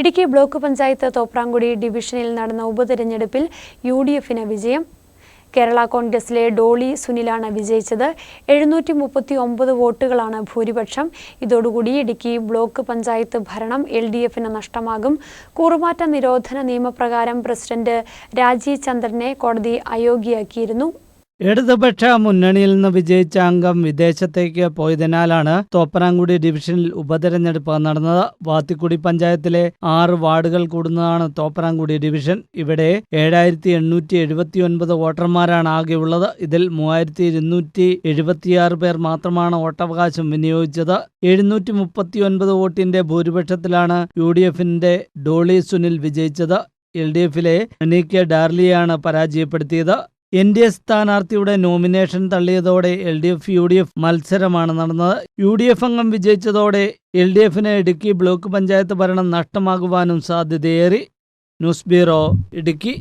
Idukki block panchayat Thopramkudy ഡിവിഷനിൽ നടന്ന ഉപതെരഞ്ഞെടുപ്പിൽ യു ഡി എഫിന് വിജയം. കേരള കോൺഗ്രസിലെ ഡോളി സുനിലാണ് വിജയിച്ചത്. എഴുന്നൂറ്റി മുപ്പത്തി ഒമ്പത് വോട്ടുകളാണ് ഭൂരിപക്ഷം. ഇതോടുകൂടി ഇടുക്കി ബ്ലോക്ക് പഞ്ചായത്ത് ഭരണം എൽ ഡി എഫിന് നഷ്ടമാകും. കൂറുമാറ്റ നിരോധന നിയമപ്രകാരം പ്രസിഡന്റ് രാജീവ് ചന്ദ്രനെ കോടതി അയോഗ്യയാക്കിയിരുന്നു. ഇടതുപക്ഷ മുന്നണിയിൽ നിന്ന് വിജയിച്ച അംഗം വിദേശത്തേക്ക് പോയതിനാലാണ് തോപ്പനാങ്കുടി ഡിവിഷനിൽ ഉപതെരഞ്ഞെടുപ്പ് നടന്നത്. വാത്തിക്കുടി പഞ്ചായത്തിലെ ആറ് വാർഡുകൾ കൂടുന്നതാണ് തോപ്പനാങ്കുടി ഡിവിഷൻ. ഇവിടെ ഏഴായിരത്തി എണ്ണൂറ്റി എഴുപത്തി ഒൻപത് വോട്ടർമാരാണ് ആകെയുള്ളത്. ഇതിൽ മൂവായിരത്തി ഇരുന്നൂറ്റി എഴുപത്തിയാറ് പേർ മാത്രമാണ് വോട്ടവകാശം വിനിയോഗിച്ചത്. എഴുന്നൂറ്റി മുപ്പത്തി ഒൻപത് വോട്ടിന്റെ ഭൂരിപക്ഷത്തിലാണ് യു ഡി എഫിന്റെ ഡോളി സുനിൽ വിജയിച്ചത്. എൽ ഡി എഫിലെ അനീക്ക ഡാർലിയാണ് പരാജയപ്പെടുത്തിയത്. എൻ ഡി എ സ്ഥാനാർത്ഥിയുടെ nomination തള്ളിയതോടെ L D F U D F മത്സരമാണ് നടന്നത്. യു ഡി എഫ് അംഗം വിജയിച്ചതോടെ എൽ ഡി എഫിന് ഇടുക്കി ബ്ലോക്ക് പഞ്ചായത്ത് ഭരണം നഷ്ടമാകുവാനും സാധ്യതയേറി. News bureau Idukki.